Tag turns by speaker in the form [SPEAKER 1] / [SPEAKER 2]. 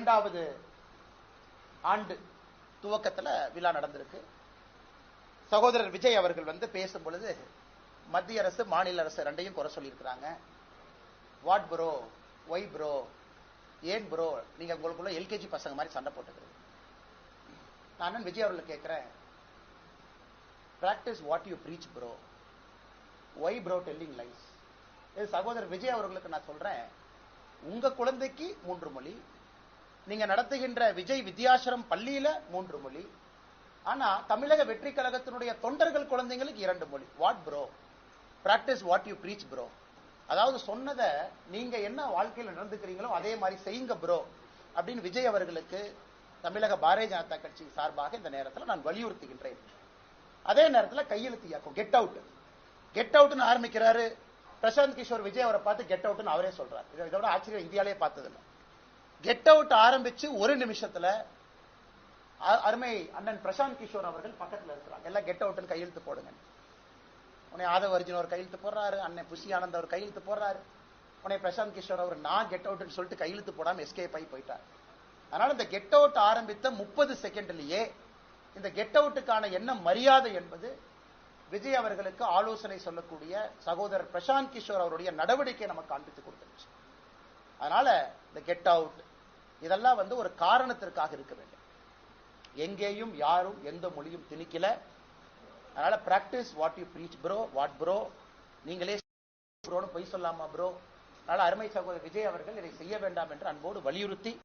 [SPEAKER 1] இரண்டாவது ஆண்டு துவக்கத்துல விழா நடந்திருக்கு. சகோதரர் விஜய் அவர்கள் வந்து பேசும் பொழுது மத்திய அரசு மாநில அரசு ரெண்டையும் குறை சொல்லியிருக்கிறாங்க. What bro? Why bro? ஏன் ப்ரோ? நீங்க உங்களுக்குள்ள எல்கேஜி பசங்க மாதிரி சண்டை போட்டுக்கிறது நான் விஜய் அவர்கள் கேட்கிறேன். Practice what you preach bro why bro telling lies இது சகோதரர் விஜய் அவர்களுக்கு நான் சொல்றேன். உங்க குழந்தைக்கு மூன்று மொழி நீங்க நடத்துகின்ற விஜய் வித்யாசிரம் பள்ளியில மூன்று மொழி. ஆனா தமிழக வெற்றி கழகத்தினுடைய தொண்டர்கள் குழந்தைங்களுக்கு இரண்டு மொழி. What bro practice what you preach bro அதாவது சொன்னதை நீங்க என்ன வாழ்க்கையில் நடந்துக்கிறீங்களோ அதே மாதிரி செய்யுங்க ப்ரோ அப்படின்னு விஜய் அவர்களுக்கு தமிழக பாரதிய ஜனதா கட்சி சார்பாக இந்த நேரத்தில் நான் வலியுறுத்துகின்றேன். அதே நேரத்தில் கையெழுத்து இயக்கம் கெட் அவுட் கெட் அவுட்னு ஆரம்பிக்கிறாரு. பிரசாந்த் கிஷோர் விஜய் அவரை பார்த்து கெட் அவுட்னு அவரே சொல்றாரு. இதை இதோட ஆச்சரியம் இந்தியாலே பார்த்ததில்லை. கெட் அவுட் ஆரம்பிச்சு ஒரு நிமிஷத்துல அ- அருமை அண்ணன் பிரசாந்த் கிஷோர் அவர்கள் பக்கத்துல இருக்கிறாங்க. எல்லாம் கெட் அவுட்னு கையெழுத்து போடுங்க. உன்னை ஆதவ அர்ஜுன் ஒரு கையெழுத்து போடுறாரு அண்ணன் புஷி ஆனந்த் அவர் கையெழுத்து போடுறாரு. உன்னை பிரசாந்த் கிஷோர் அவர் நான் கெட் அவுட்னு சொல்லிட்டு கையெழுத்து போடாம எஸ்கேப் ஆகி போயிட்டார். அதனால இந்த கெட் அவுட் ஆரம்பித்த முப்பது செகண்ட்லயே இந்த கெட் அவுட்டுக்கான என்ன மரியாதை என்பது விஜய் அவர்களுக்கு ஆலோசனை சொல்லக்கூடிய சகோதரர் பிரசாந்த் கிஷோர் அவருடைய நடவடிக்கை நமக்கு காண்பித்து கொடுத்துருச்சு. அதனால இந்த கெட் அவுட் இதெல்லாம் வந்து ஒரு காரணத்திற்காக இருக்க வேண்டும். எங்கேயும் யாரும் எந்த மொழியும் திணிக்கல. அதனால practice what you preach bro what bro நீங்களே ப்ரோன்னு பொய் சொல்லாமா ப்ரோ அதனால அருமை சகோதரர் விஜய் அவர்கள் இதை செய்ய வேண்டாம் என்று அன்போடு வலியுறுத்தி